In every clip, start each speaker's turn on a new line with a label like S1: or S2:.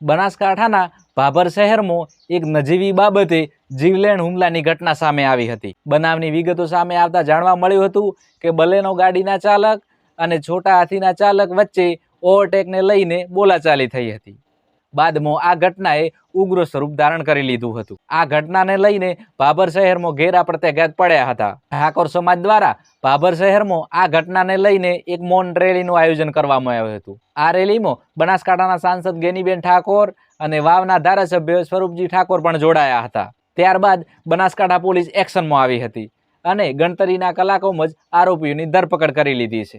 S1: બનાસકાંઠાના ભાભર શહેરમાં એક નજીવી બાબતે જીવલેણ હુમલાની ઘટના સામે આવી હતી. બનાવની વિગતો સામે આવતા જાણવા મળ્યું હતું કે બલેનો ગાડીના ચાલક અને છોટા હાથીના ચાલક વચ્ચે ઓવરટેકને લઈને બોલાચાલી થઈ હતી. બાદમાં આ ઘટનાએ ઉગ્ર સ્વરૂપ ધારણ કરી લીધું હતું. આ ઘટનાને લઈને ભાભર શહેરમાં ઘેરા પ્રત્યાઘાત પડ્યા હતા. ઠાકોર સમાજ દ્વારા ભાભર શહેરમાં આ ઘટનાને લઈને એક મૌન રેલીનું આયોજન કરવામાં આવ્યું હતું. આ રેલીમાં બનાસકાંઠાના સાંસદ ગેનીબેન ઠાકોર અને વાવના ધારાસભ્ય સ્વરૂપજી ઠાકોર પણ જોડાયા હતા. ત્યારબાદ બનાસકાંઠા પોલીસ એક્શનમાં આવી હતી અને ગણતરીના કલાકોમાં જ આરોપીઓની ધરપકડ કરી લીધી છે.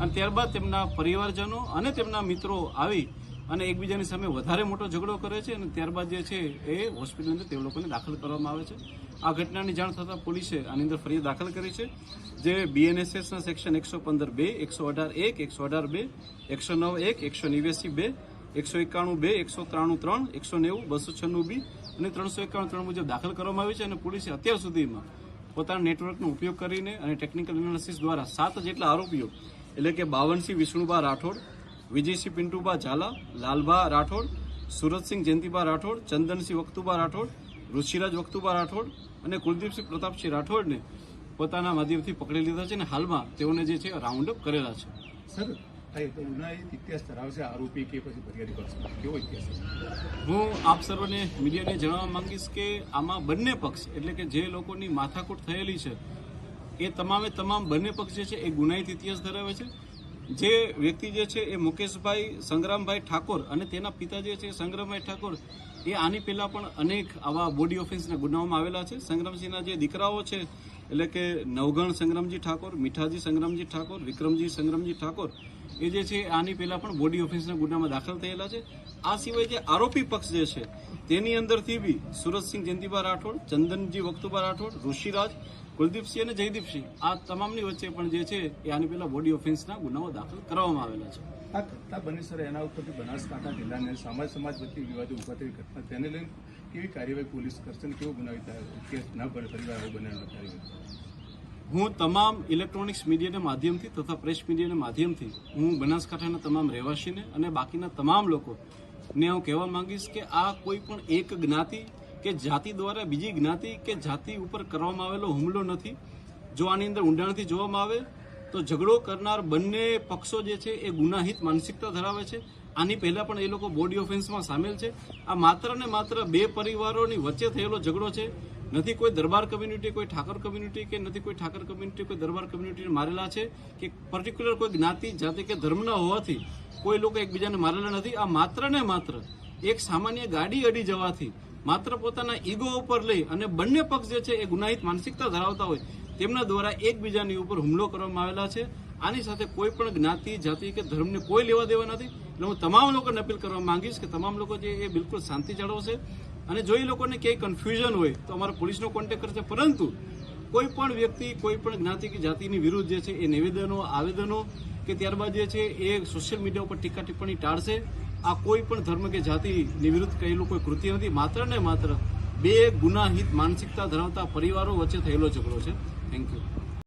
S2: અને ત્યારબાદ તેમના પરિવારજનો અને તેમના મિત્રો આવી અને એકબીજાની સામે વધારે મોટો ઝઘડો કરે છે અને ત્યારબાદ જે છે એ હોસ્પિટલની અંદર તે લોકોને દાખલ કરવામાં આવે છે. આ ઘટનાની જાણ થતાં પોલીસે આની અંદર ફરિયાદ દાખલ કરી છે, જે બીએનએસએસના સેક્શન એકસો પંદર બે, એકસો અઢાર એક, એકસો અઢાર બે, એકસો નવ એક, એકસો નેવ્યાસી બે, એકસો એકાણું બે, એકસો ત્રાણું ત્રણ, એકસો નેવું, બસો છન્નું બી અને ત્રણસો એકાણું ત્રણ મુજબ દાખલ કરવામાં આવી છે અને પોલીસે અત્યાર સુધીમાં પોતાના નેટવર્કનો ઉપયોગ કરીને અને ટેકનિકલ એનાલિસિસ દ્વારા સાત જેટલા આરોપીઓ એટલે કે બાવનસિંહ વિષ્ણુભા રાઠોડ વિજયસિંહ પિન્ટુભા ઝાલા લાલભા રાઠોડ સુરતસિંહ જયંતિભા રાઠોડ ચંદનસિંહ વખતુભા રાઠોડ ઋષિરાજ વખતુભા રાઠોડ અને કુલદીપસિંહ પ્રતાપસિંહ રાઠોડને પોતાના માધ્યમથી પકડી લીધા છે અને હાલમાં તેઓને જે છે રાઉન્ડ અપ કરેલા છે.
S3: સર ઇતિહાસ ધરાવશે આરોપી કે પછી ફરિયાદી પક્ષ કેવો ઇતિહાસ
S2: હું આપ સર્વને મીડિયાને જણાવવા માંગીશ કે આમાં બંને પક્ષ એટલે કે જે લોકોની માથાકૂટ થયેલી છે એ તમામે તમામ બંને પક્ષ જે છે એ ગુનાહિત ઇતિહાસ ધરાવે છે. જે વ્યક્તિ જે છે એ મુકેશભાઈ સંગ્રામભાઈ ઠાકોર અને તેના પિતા જે છે સંગ્રામભાઈ ઠાકોર, એ આની પહેલા પણ અનેક આવા બોડી ઓફેન્સના ગુનાઓમાં આવેલા છે. સંગ્રામસિંહના જે દીકરાઓ છે એટલે કે નવગણ સંગ્રામજી ઠાકોર, મીઠાજી સંગ્રામજી ઠાકોર, વિક્રમજી સંગ્રામજી ઠાકોર, એ જે છે આની પહેલા પણ બોડી ઓફિસના ગુનામાં દાખલ થયેલા છે. આ સિવાય જે આરોપી પક્ષ જે છે, તેની અંદરથી બી સુરતસિંહ જયંતિભા રાઠોડ, ચંદનજી વક્તુભા રાઠોડ, ઋષિરાજ, કુલદીપસિંહ અને જયદીપસિંહ, આ તમામની વચ્ચે પણ જે છે, એ આની પહેલા બોડી ઓફેન્સના ગુનાઓ દાખલ કરવામાં આવેલા છે.
S3: આ ઘટના બની સર એના ઉપરથી બનાસકાંઠા જિલ્લાને સમાજ સમાજ વચ્ચે વિવાદો ઊભા થઈ ઘટના, તેને લઈને કેવી કાર્યવાહી પોલીસ કરશે અને કેવો બનાવી કેસ ના ભરે, પરિવાર આવો બને કાર્યવાહી
S2: હું તમામ ઇલેક્ટ્રોનિક્સ મીડિયાના માધ્યમથી તથા પ્રેસ મીડિયાના માધ્યમથી હું બનાસકાંઠાના તમામ રહેવાસીને અને બાકીના તમામ લોકોને હું કહેવા માંગીશ કે આ કોઈ પણ એક જ્ઞાતિ કે જાતિ દ્વારા બીજી જ્ઞાતિ કે જાતિ ઉપર કરવામાં આવેલો હુમલો નથી. જો આની અંદર ઊંડાણથી જોવામાં આવે તો ઝઘડો કરનાર બંને પક્ષો જે છે એ ગુનાહિત માનસિકતા ધરાવે છે. આની પહેલા પણ એ લોકો બોડી ઓફેન્સમાં સામેલ છે. આ માત્ર ને માત્ર બે પરિવારોની વચ્ચે થયેલો ઝઘડો છે. નથી કોઈ દરબાર કમ્યુનિટી કોઈ ઠાકર કમ્યુનિટી કે નથી કોઈ ઠાકર કમ્યુનિટી કોઈ દરબાર કમ્યુનિટીને મારેલા છે કે પર્ટિક્યુલર કોઈ જ્ઞાતિ, જાતિ કે ધર્મના હોવાથી કોઈ લોકો એકબીજાને મારેલા નથી. આ માત્ર ને માત્ર એક સામાન્ય ગાડી અડી જવાથી માત્ર પોતાના ઈગો ઉપર લઈ અને બંને પક્ષ જે છે એ ગુનાહિત માનસિકતા ધરાવતા હોય તેમના દ્વારા એકબીજાની ઉપર હુમલો કરવામાં આવેલા છે. આની સાથે કોઈ પણ જ્ઞાતિ, જાતિ કે ધર્મને કોઈ લેવા દેવા નથી. એટલે હું તમામ લોકોને અપીલ કરવા માંગીશ કે તમામ લોકો જે એ બિલકુલ શાંતિ જાળવશે. અને જો એ લોકોને ક્યાંય કન્ફ્યુઝન હોય, તો અમારા પોલીસનો કોન્ટેક્ટ કરશે. પરંતુ કોઈ પણ વ્યક્તિ, કોઈ પણ જ્ઞાતિ કે જાતિની વિરુદ્ધ જે છે, એ નિવેદનો, આવેદનો કે ત્યારબાદ જે છે, એ સોશિયલ મીડિયા ઉપર ટીકા ટિપ્પણી ટાળશે. આ કોઈ પણ ધર્મ કે જાતિની વિરુદ્ધ કહેલું કોઈ કૃત્ય નથી. માત્ર ને માત્ર બે ગુનાહિત માનસિકતા ધરાવતા પરિવારો વચ્ચે થયેલો ઝઘડો છે. Thank you